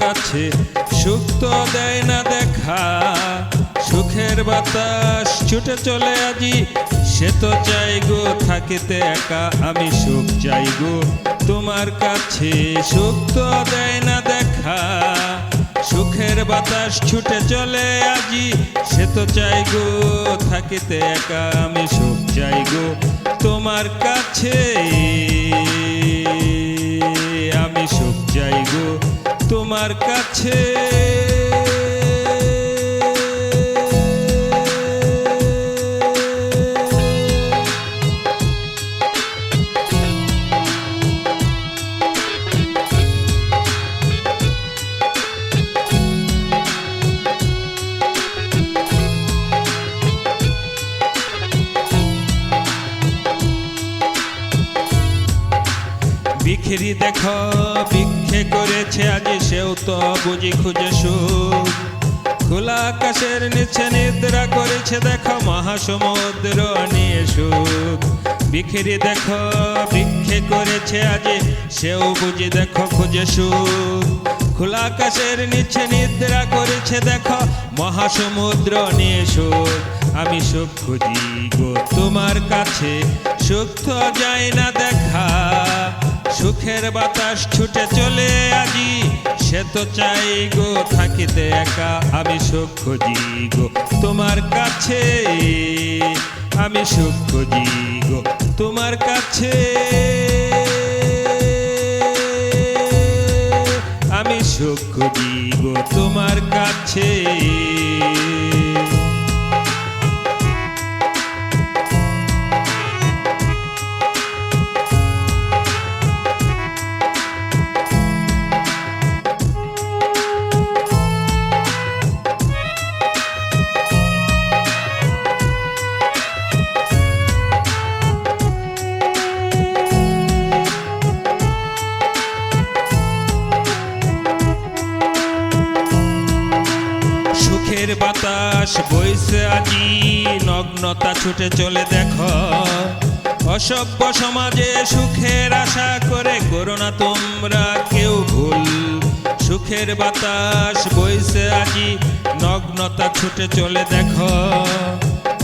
কাছে। সুখ তো দেয় না দেখা, সুখের বাতাস ছুটে চলে আজি। সে তো চাই গো থাকিতে একা, আমি সুখ চাই গো তোমার কাছে। সুখ তো দেয় না দেখা, সুখের বাতাস ছুটে চলে আজি। সে তো চাই গো থাকিতে একা, আমি সুখ চাই গো তোমার কাছে। আমি সুখ চাই গো তোমার কাছে। বিখেরি দেখো, ভিক্ষে করেছে আজ সেও তো বুঝি খুঁজে সুখ। খোলা আকাশের নিচে নিদ্রা করেছে দেখো মহাসমুদ্র নিয়ে সুখ। বিখেরি দেখো, ভিক্ষে করেছে আজ সেও বুঝি দেখো খুঁজে সুখ। খোলা আকাশের নিচে নিদ্রা করেছে দেখো মহাসমুদ্র নিয়ে সুখ। আমি সুখ খুঁজি গো তোমার কাছে, সুখ তো যায় না দেখা। সুখের বাতাস ছুটে চলে আজি। সে তো চাই গো থাকিতে একা, আমি সুখ খুঁজি গো তোমার কাছে। আমি সুখ খুঁজি গো তোমার কাছে। বাতাস, বইছে আজি নগ্নতা, ছুটে চলে দেখো। অসভ্য সমাজে সুখের আশা করে করোনা তোমরা কেউ ভুল। সুখের বাতাস, বইছে আজি নগ্নতা, ছুটে চলে দেখো।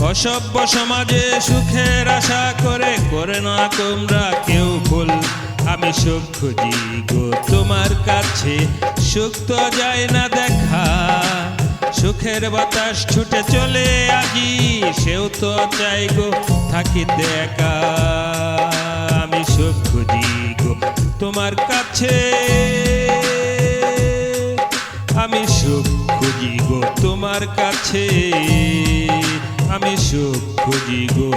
অসভ্য সমাজে সুখের আশা করে করে না তোমরা কেউ ভুল। আমি সুখ খুঁজি গো তোমার কাছে, সুখ তো যায় না দেখা। সুখের বাতাস ছুটে চলে আজি, সেও তো চাই গো, থাকিতে একা। আমি সুখ খুঁজি গো তোমার কাছে। আমি সুখ খুঁজি গো তোমার কাছে। আমি সুখ খুঁজি গো